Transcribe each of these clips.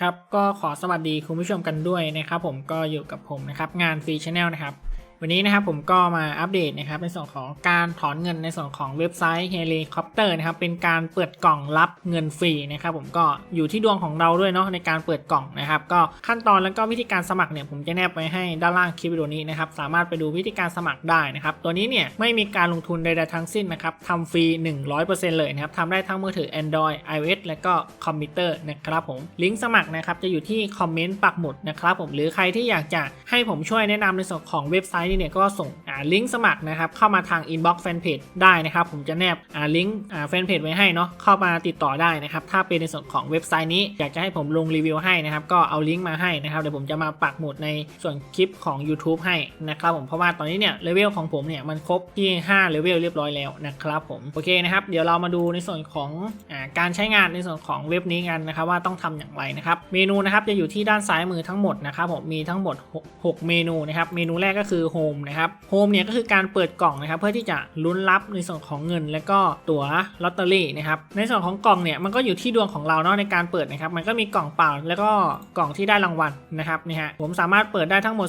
ครับก็ขอสวัสดีคุณผู้ชมกันด้วยนะครับผมก็อยู่กับผมนะครับงานฟรีชแนลนะครับ วันนี้นะครับผมก็มาอัปเดตนะครับในส่วนของการถอนเงินในส่วนของเว็บไซต์ Helicopter นะครับเป็นการเปิดกล่องรับเงินฟรีนะครับผมก็อยู่ที่ดวงของเราด้วยเนาะในการเปิดกล่องนะครับก็ขั้นตอนแล้วก็วิธีการสมัครเนี่ยผมจะแนบไว้ให้ด้านล่างคลิปวิดีโอนี้นะครับสามารถไปดูวิธีการสมัครได้นะครับตัวนี้เนี่ยไม่มีการลงทุนใดๆทั้งสิ้นนะครับทำฟรี 100%เลยนะครับทำได้ทั้งมือถือ Android iOS และก็คอมพิวเตอร์นะครับผมลิงก์สมัครนะครับจะอยู่ที่คอมเมนต์ปักหมุดนะครับผมหรือใครที่อยากจะให้ผมช่วยแนะนำในส่วนของเว็บไซต์นี้เนี่ยก็ส่ง ลิงก์สมัครนะครับเข้ามาทาง inbox fanpage ได้นะครับผมจะแนบลิงก์แฟนเพจไว้ให้เนาะเข้ามาติดต่อได้นะครับถ้าเป็นในส่วนของเว็บไซต์นี้อยากจะให้ผมลงรีวิวให้นะครับก็เอาลิงก์มาให้นะครับเดี๋ยวผมจะมาปักหมุดในส่วนคลิปของ YouTube ให้นะครับผมเพราะว่าตอนนี้เนี่ยเลเวลของผมเนี่ยมันครบที่5เลเวลเรียบร้อยแล้วนะครับผมโอเคนะครับเดี๋ยวเรามาดูในส่วนของอการใช้งานในส่วนของเว็บนี้กันนะครับว่าต้องทำอย่างไรนะครับเมนูนะครับจะอยู่ที่ด้านซ้ายมือทั้งหมดนะครับผมมีทั้งหมด6 6เมนูนะครับเมนูแรกก็คือ Home นะครับ Home มเนี่ยก็คือการเปิดกล่องนะครับเพื่อที่จะลุ้นรับในส่วนของเงิน และก็ตั๋วลอตเตอรี่นะครับในส่วนของกล่องเนี่ยมันก็อยู่ที่ดวงของเราเนาะในการเปิดนะครับมันก็มีกล่องเปล่าแล้วก็กล่องที่ได้รางวัลนะครับนี่ฮะผมสามารถเปิดได้ทั้งหมด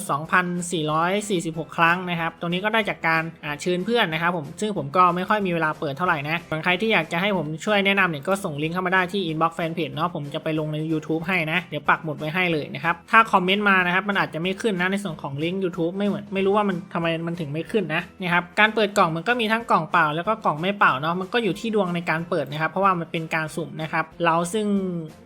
2,446 ครั้งนะครับตรงนี้ก็ได้จากการอาเชิญเพื่อนนะครับผมซึ่งผมก็ไม่ค่อยมีเวลาเปิดเท่าไหร่นะส่วนใครที่อยากจะให้ผมช่วยแนะนำเนี่ยก็ส่งลิงก์เข้ามาได้ที่ inbox fanpage เนาะผมจะไปลงใน YouTube ให้นะเดี๋ยวปักหมุดไว้ให้เลยนะครับถ้าคอมเมนต์มานะครับมันอาจจะไม่ขึ้นนะในส่วนของลิงก์ YouTube ไม่เหมือนไม่รู้ว่ามันทำไมมันถึงไม่ขึ้นนะนี่ครับการเปิดกล่องมันก็มีทั้งกล่องเปล่า แล้วก็กล่องไม่เปล่าเนาะมันก็อยู่ที่ดวงในการเปิดนะครับ เพราะว่ามันเป็นการสุ่มนะครับเราซึ่ง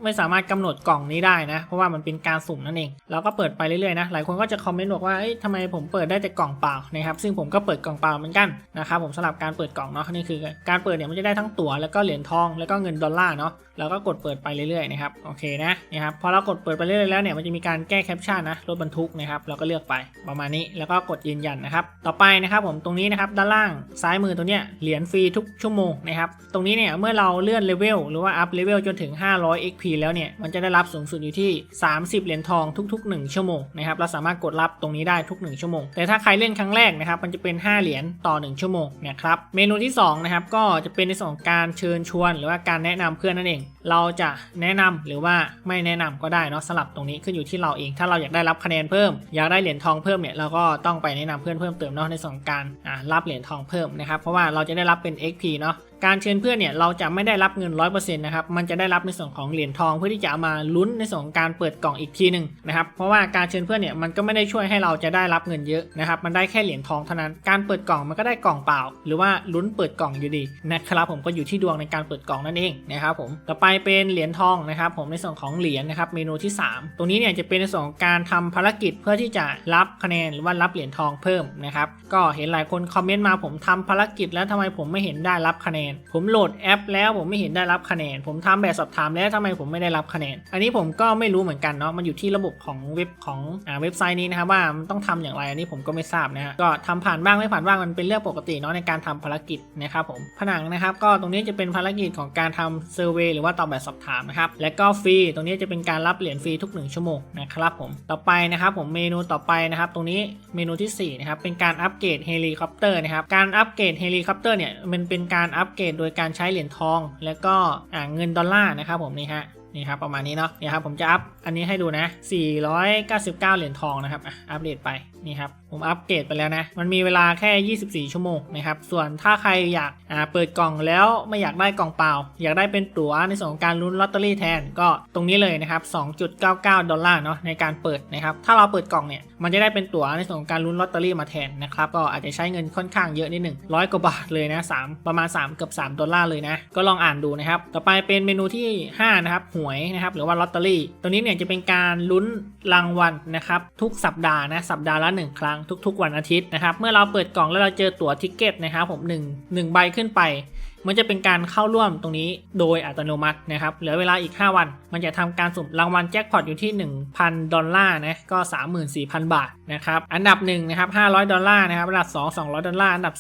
ไม่สามารถกำหนดกล่องนี้ได้นะเพราะว่ามันเป็นการสุ่มนั่นเองเราก็เปิดไปเรื่อยๆนะหลายคนก็จะคอมเมนต์บอกว่าเอ้ยทำไมผมเปิดได้แต่กล่องเปล่านะครับซึ่งผมก็เปิดกล่องเปล่าเหมือนกันนะครับผมสำหรับการเปิดกล่องเนาะนี่คือ การเปิดเนี่ยมันจะได้ทั้งตั๋วแล้วก็เหรียญทองแล้วก็เงินดอลลาร์เนาะเราก็กดเปิดไปเรื่อยๆนะครับโอเคนะนี่ครับพอเรากดเปิดไปเรื่อยๆแล้วเนี่ยมันจะมีการแก้แคปชั่นนะรถบรรทุกนะครับเราก็เลือกไปประมาณนี้แล้วก็กดยืนยันนะครับต่อไปนะครับผมตรงนี้นะครับด้านล่างซ้ายมือตรงเนี้ยเหรียญฟรีทุกชั่วโมงนะครับตรงนี้เนี่ยเมื่อเราเลื่อนเลเวลหรือว่าอัพเลเวลจนถึง 500 XP แล้วเนี่ยมันจะได้รับสูงสุดอยู่ที่ 30 เหรียญทองทุก ๆ 1 ชั่วโมงนะครับเราสามารถกดรับตรงนี้ได้ทุก 1 ชั่วโมง แต่ถ้าใครเล่นครั้งแรกนะครับมันจะเป็น 5 เหรียญต่อ 1 ชั่วโมงนะครับเมนูที่2นะครับก็จะเป็นในส่วนของการเชิญชวน หรือว่าการแนะนำเพื่อนนั่นเอง เราจะแนะนำหรือว่าไม่แนะนำก็ได้เนาะสลับตรงนี้ขึ้นอยู่ที่เราเอง ถ้าเราอยากได้รับคะแนนเพิ่ม อยากได้เหรียญทองเพิ่มเนี่ยเราก็ต้องไปแนะนำเพื่อนเพิ่มเติมเนาะในส่วนของการรับเหรียญทองเพิ่มนะครับเพราะว่าเราจะได้รับเป็น XP เนาะ การเชิญเพื่อนเนี่ยเราจะไม่ได้รับเงิน 100%นะครับ มันจะได้รับในส่วนของเหรียญทองเพื่อที่จะเอามาลุ้นในส่วนของการเปิดกล่องอีกทีหนึ่งนะครับ เพราะว่าการเชิญเพื่อนเนี่ยมันก็ไม่ได้ช่วยให้เราจะได้รับเงินเยอะนะครับ มันได้แค่เหรียญทองเท่านั้น การเปิดกล่องมันก็ได้กล่องเปล่า หรือว่าลุ้นเปิดกล่องอยู่ดีนะครับผมก็อยู่ที่ดวงในการเปิดกล่องนั่นเองนะครับผม ต่อไปเป็นเหรียญทองนะครับผมในส่วนของเหรียญนะครับเมนูที่ 3 ตรงนี้เนี่ยจะเป็นในส่วนของการทำภารกิจเพื่อที่จะรับคะแนนหรือว่ารับเหรียญทองเพิ่มนะครับ ก็เห็นหลายคนคอมเมนต์มาผมทำภารกิจแล้วทำไมผมไม่เห็นได้รับคะแนนผมโหลดแอปแล้วผมไม่เห็นได้รับคะแนน ผมทำแบบสอบถามแล้วทำไมผมไม่ได้รับคะแนน อันนี้ผมก็ไม่รู้เหมือนกันเนาะมันอยู่ที่ระบบของเว็บของอ่าเว็บไซต์นี้นะครับว่ามันต้องทำอย่างไรอันนี้ผมก็ไม่ทราบนะฮะก็ทำผ่านบ้างไม่ผ่านบ้างมันเป็นเรื่องปกติเนาะในการทำภารกิจนะครับผมผนังนะครับ ก็ตรงนี้จะเป็นภารกิจของการทำเซอร์เวยหรือว่าตอบแบบสอบถามนะครับและก็ฟรีตรงนี้จะเป็นการรับเหรียญฟรีทุก 1 ชั่วโมงนะครับผมต่อไปนะครับผมเมนูต่อไปนะครับตรงนี้เมนูที่สี่นะครับเป็นการอัปเกรดเฮลิคอปเตอร์นะครับการอัปเกรดเฮลิคอปเตอร์เนี่ยมันเป็นการอัปเกรดโดยการใช้เหรียญทอง แล้วก็เงินดอลลาร์นะครับผมนี่ฮะนี่ครับประมาณนี้เนาะนี่ครับผมจะอัพอันนี้ให้ดูนะ 499 เหรียญทองนะครับอะอัปเดตไปนี่ครับ ผมอัปเกรดไปแล้วนะ มันมีเวลาแค่ 24 ชั่วโมงนะครับ ส่วนถ้าใครอยากเปิดกล่องแล้วไม่อยากได้กล่องเปล่า อยากได้เป็นตั๋วในส่วนของการลุ้นลอตเตอรี่แทนก็ตรงนี้เลยนะครับ 2.99 ดอลลาร์เนาะในการเปิดนะครับ ถ้าเราเปิดกล่องเนี่ยมันจะได้เป็นตั๋วในส่วนของการลุ้นลอตเตอรี่มาแทนนะครับ ก็อาจจะใช้เงินค่อนข้างเยอะนิดหนึ่งร้อยกว่าบาทเลยนะ3ประมาณ 3 เกือบ 3 ดอลลาร์เลยนะ ก็ลองอ่านดูนะครับ ต่อไปเป็นเมนูที่ 5 นะครับ หวยนะครับ หรือว่าลอตเตอรี่ ตัวนี้เนี่ยจะเป็นการลุ้นรางวัลนะครับ ทุกสัปดาห์นะ สัปดาห์ละ 1 ครั้งทุกๆ วันอาทิตย์นะครับ เมื่อเราเปิดกล่องแล้วเราเจอตั๋วทิกเก็ตนะครับผม1 1ใบขึ้นไปมันจะเป็นการเข้าร่วมตรงนี้โดยอัตโนมัตินะครับ เหลือเวลาอีก 5 วัน มันจะทำการสุ่มรางวัลแจ็คพอตอยู่ที่ 1,000 ดอลลาร์นะ ก็ 34,000 บาทนะครับ อันดับ1นะครับ500 ดอลลาร์นะครับ อันดับ 2 200 ดอลลาร์ อันดับ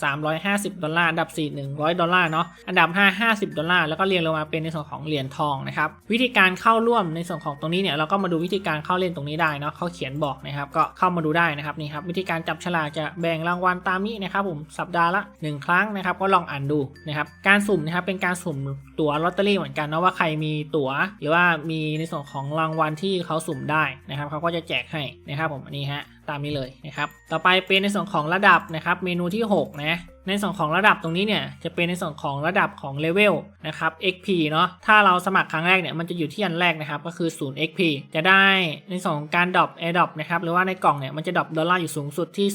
350 ดอลลาร์ อันดับ 4 100 ดอลลาร์เนาะ อันดับ 5 50 ดอลลาร์ แล้วก็เรียงลงมาเป็นในส่วนของเหรียญทองนะครับ วิธีการเข้าร่วมในส่วนของตรงนี้เนี่ย เราก็มาดูวิธีการเข้าเล่นตรงนี้ได้เนาะเขาเขียนบอกนะครับ ก็เข้ามาดูได้นะครับนี่ครับ วิธีการจับฉลากจะแบ่งรางวัลตามนี้นะครับผม สัปดาห์ละ 1 ครั้งนะครับ ก็ลองอ่านดูนะครับการสุ่มนะครับเป็นการสุ่มตั๋วลอตเตอรี่เหมือนกันเนาะว่าใครมีตั๋ว หรือว่ามีในส่วนของรางวัลที่เขาสุ่มได้นะครับเขาก็จะแจกให้นะครับผมอันนี้ฮะ ตามนี้เลยนะครับ ต่อไปเป็นในส่วนของระดับนะครับ เมนูที่ 6 นะ ในส่วนของระดับตรงนี้เนี่ยจะเป็นในส่วนของระดับของเลเวลนะครับ XP เนาะ ถ้าเราสมัครครั้งแรกเนี่ยมันจะอยู่ที่อันแรกนะครับ ก็คือ 0 XP จะได้ในส่วนของการดรอป Air Drop นะครับ หรือว่าในกล่องเนี่ยมันจะดรอปดอลลาร์อยู่สูงสุดที่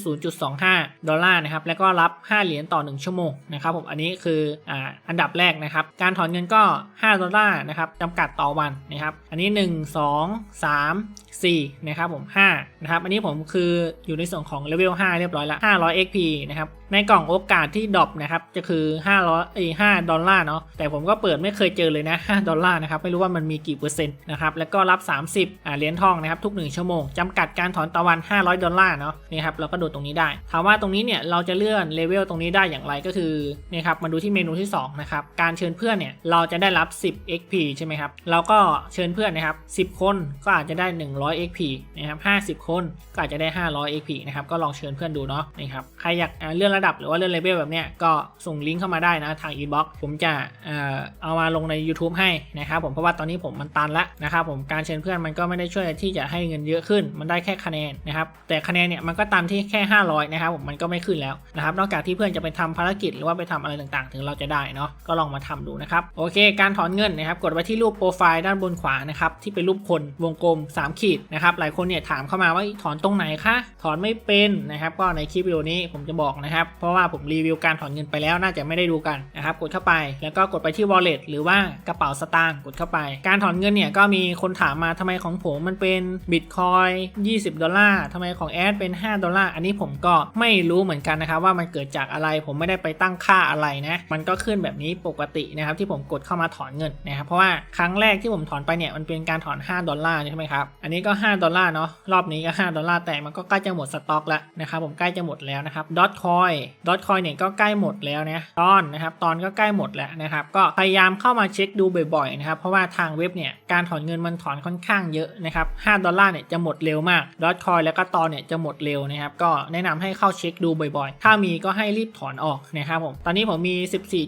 0.25 ดอลลาร์นะครับ แล้วก็รับ 5 เหรียญต่อ 1 ชั่วโมงนะครับผม อันนี้คืออ่าอันดับแรกนะครับ การถอนเงินก็ 5 ดอลลาร์นะครับจำกัดต่อวันนะครับ อันนี้ 1 2 3 4นะครับผม5 นะครับ อันนี้ผมคืออยู่ในส่วนของเลเวล5เรียบร้อยละ500 XP นะครับในกล่องโอกาสที่ดรอปนะครับจะคือ500เอ้ย5ดอลลาร์เนาะแต่ผมก็เปิดไม่เคยเจอเลยนะ5ดอลลาร์นะครับไม่รู้ว่ามันมีกี่เปอร์เซ็นต์นะครับแล้วก็รับ 30อ่าเหรียญทองนะครับทุก 1 ชั่วโมงจำกัดการถอนต่อวัน 500 ดอลลาร์เนาะนี่ครับเราก็ดูตรงนี้ได้ ถามว่าตรงนี้เนี่ยเราจะเลื่อนเลเวลตรงนี้ได้อย่างไรก็คือนี่ครับมาดูที่เมนูที่2นะครับการเชิญเพื่อนเนี่ยเราจะได้รับ 10 XP ใช่ไหมครับเราก็เชิญเพื่อนนะครับ10 คนก็อาจจะได้ 100 XP นะครับ50 คนก็อาจจะได้ 500 XP นะครับก็ลองเชิญเพื่อนดูเนาะนี่ครับใครอยากเลื่อนระดับหรือว่าเลื่อนเลเวลแบบเนี้ยก็ส่งลิงก์เข้ามาได้นะทาง inbox ผมจะเอ่อเอามาลงใน YouTube ให้นะครับผมเพราะว่าตอนนี้ผมมันตันละนะครับผมการเชิญเพื่อนมันก็ไม่ได้ช่วยที่จะให้เงินเยอะขึ้น มันได้แค่คะแนนนะครับแต่คะแนนเนี่ยมันก็ตันที่แค่ 500นะครับผมมันก็ไม่ขึ้นแล้วนะครับนอกจากที่เพื่อนจะไปทำภารกิจหรือว่าไปทำอะไรต่างๆ ถึงเราจะได้เนาะก็ลองมาทำดูนะครับโอเค การถอนเงินนะครับกดไปที่รูปโปรไฟล์ด้านบนขวานะครับที่เป็นรูปคนวงกลม 3 ขีดนะครับหลายคนเนี่ยถามเข้ามาว่าถอนตรงไหนคะถอนไม่เป็นนะครับก็ในคลิปวิดีโอนี้ผมจะบอกนะครับเพราะว่าผมรีวิวการถอนเงินไปแล้วน่าจะไม่ได้ดูกันนะครับ กดเข้าไป แล้วก็กดไปที่ wallet หรือว่ากระเป๋าสตางค์กดเข้าไป การถอนเงินเนี่ยก็มีคนถามมาทำไมของผมมันเป็นบิตคอย20 ดอลลาร์ทำไมของแอดเป็น 5 ดอลลาร์ อันนี้ผมก็ไม่รู้เหมือนกันนะครับว่ามันเกิดจากอะไร ผมไม่ได้ไปตั้งค่าอะไรนะ มันก็ขึ้นแบบนี้ปกตินะครับที่ผมกดเข้ามาถอนเงินนะครับ เพราะว่าครั้งแรกที่ผมถอนไปเนี่ยมันเป็นการถอน 5 ดอลลาร์ใช่ไหมครับ อันนี้ก็ 5 ดอลลาร์เนาะ รอบนี้ก็ 5 ดอลลาร์ แต่มันก็ใกล้จะหมดสต็อกแล้วนะครับ ผมใกล้จะหมดแล้วนะครับดอทคอยดอทคอยเนี่ยก็ใกล้หมดแล้วนะตอนนะครับตอนก็ใกล้หมดแล้วนะครับก็พยายามเข้ามาเช็คดูบ่อยๆนะครับเพราะว่าทางเว็บเนี่ยการถอนเงินมันถอนค่อนข้างเยอะนะครับ5ดอลลาร์เนี่ยจะหมดเร็วมากดอทคอยแล้วก็ตอนเนี่ยจะหมดเร็วนะครับก็แนะนำให้เข้าเช็คดูบ่อยๆ ถ้ามีก็ให้รีบถอนออกนะครับผมตอนนี้ผมมี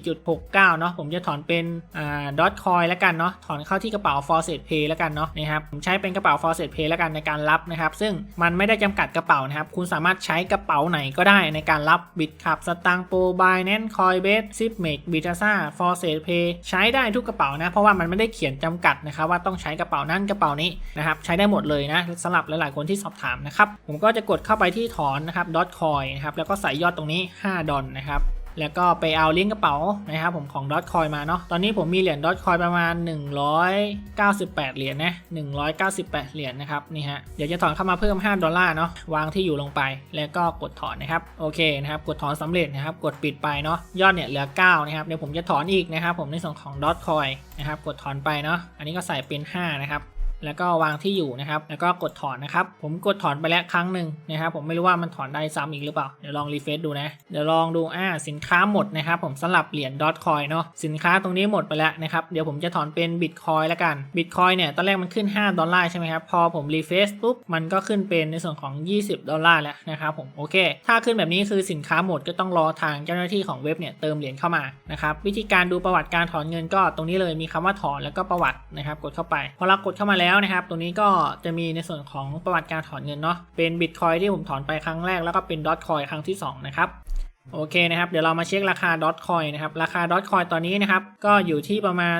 14.69 เนาะผมจะถอนเป็นอ่าดอทคอยแล้วกันเนาะถอนเข้าที่กระเป๋า f o r s e t Pay แล้วกันเนาะนะครับผมใช้เป็นกระเป๋า f o r s e t Pay แล้วกันในการรับนะครับซึ่งมันไม่ได้จำกัดกระเป๋านะครับคุณสามารถใช้กระเป๋าไหนก็ได้ในการรับบิตคับสตางโปรบายแนนคอยเบสซิปเมกบิตาซ่าฟอร์เซตเพย์ใช้ได้ทุกกระเป๋านะ เพราะว่ามันไม่ได้เขียนจำกัดนะครับว่าต้องใช้กระเป๋านั้นกระเป๋านี้นะครับใช้ได้หมดเลยนะสำหรับหลายๆคนที่สอบถามนะครับผมก็จะกดเข้าไปที่ถอนนะครับดอทคอยนะครับแล้วก็ใส่ยอดตรงนี้ 5 ดอลนะครับ แล้วก็ไปเอาลิงก์กระเป๋านะครับผมของดอทคอยมาเนาะตอนนี้ผมมีเหรียญดอทคอยประมาณ 198 เหรียญนะ198 เหรียญนะครับนี่ฮะเดี๋ยวจะถอนเข้ามาเพิ่ม 5 ดอลลาร์เนาะวางที่อยู่ลงไปแล้วก็กดถอนนะครับโอเคนะครับกดถอนสำเร็จนะครับกดปิดไปเนาะยอดเนี่ยเหลือ 9 นะครับเดี๋ยวผมจะถอนอีกนะครับผมในส่วนของดอทคอยนะครับกดถอนไปเนาะอันนี้ก็ใส่เป็น 5 นะครับ แล้วก็วางที่อยู่นะครับ แล้วก็กดถอนนะครับ ผมกดถอนไปแล้วครั้งหนึ่งนะครับ ผมไม่รู้ว่ามันถอนได้ซ้ำอีกหรือเปล่า เดี๋ยวลองรีเฟซดูนะ เดี๋ยวลองดู อ่า สินค้าหมดนะครับ ผมสลับเหรียญดอทคอยเนาะ สินค้าตรงนี้หมดไปแล้วนะครับ เดี๋ยวผมจะถอนเป็นบิตคอยแล้วกัน บิตคอยเนี่ย ตอนแรกมันขึ้น 5 ดอลลาร์ใช่ไหมครับ พอผมรีเฟซปุ๊บ มันก็ขึ้นเป็นในส่วนของ 20 ดอลลาร์แล้วนะครับผม โอเค ถ้าขึ้นแบบนี้คือสินค้าหมดก็ต้องรอทางเจ้าหน้าที่ของเว็บเนี่ยเติมเหรียญเข้ามา นะครับ วิธีการดูประวัติการถอนเงินก็ตรงนี้เลยมีคำว่าถอนแล้วก็ประวัตินะครับ กดเข้าไป พอเรากดเข้ามาแล้วนะครับ ตรงนี้ก็จะมีในส่วนของประวัติการถอนเงินเนาะ เป็นบิตคอยที่ผมถอนไปครั้งแรกแล้วก็เป็นดอทคอยครั้งที่ 2 นะครับ โอเคนะครับ เดี๋ยวเรามาเช็คราคาดอทคอยนะครับ ราคาดอทคอยตอนนี้นะครับ ก็อยู่ที่ประมาณ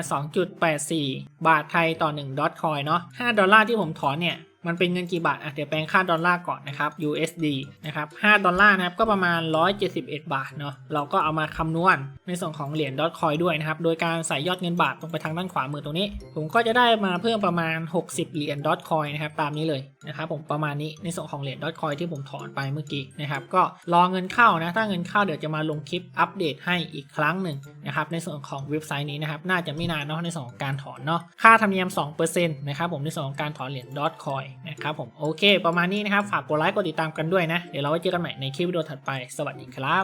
2.84 บาทไทยต่อ1ดอทคอยเนาะ5ดอลลาร์ที่ผมถอนเนี่ย มันเป็นเงินกี่บาทอะเดี๋ยวแปลงค่าดอลลาร์ก่อนนะครับ USD นะครับ5ดอลลาร์นะครับก็ประมาณ 171 บาทเนาะเราก็เอามาคำนวณในส่วนของเหรียญดอทคอยด้วยนะครับโดยการใส่ยอดเงินบาทตรงไปทางด้านขวามือตรงนี้ ผมก็จะได้มาเพิ่มประมาณ 60 เหรียญดอทคอยนะครับตามนี้เลยนะครับผมประมาณนี้ในส่วนของเหรียญดอทคอยที่ผมถอนไปเมื่อกี้นะครับก็รอเงินเข้านะถ้าเงินเข้าเดี๋ยวจะมาลงคลิปอัปเดตให้อีกครั้งหนึ่งนะครับในส่วนของเว็บไซต์นี้นะครับน่าจะไม่นานเนาะในส่วนของการถอนเนาะค่าธรรมเนียม2%นะครับผมในส่วนของการถอนเหรียญดอทคอยนะครับผมโอเค ประมาณนี้นะครับฝากกดไลค์กดติดตามกันด้วยนะเดี๋ยวเราไว้เจอกันใหม่ในคลิปวิดีโอถัดไปสวัสดีครับ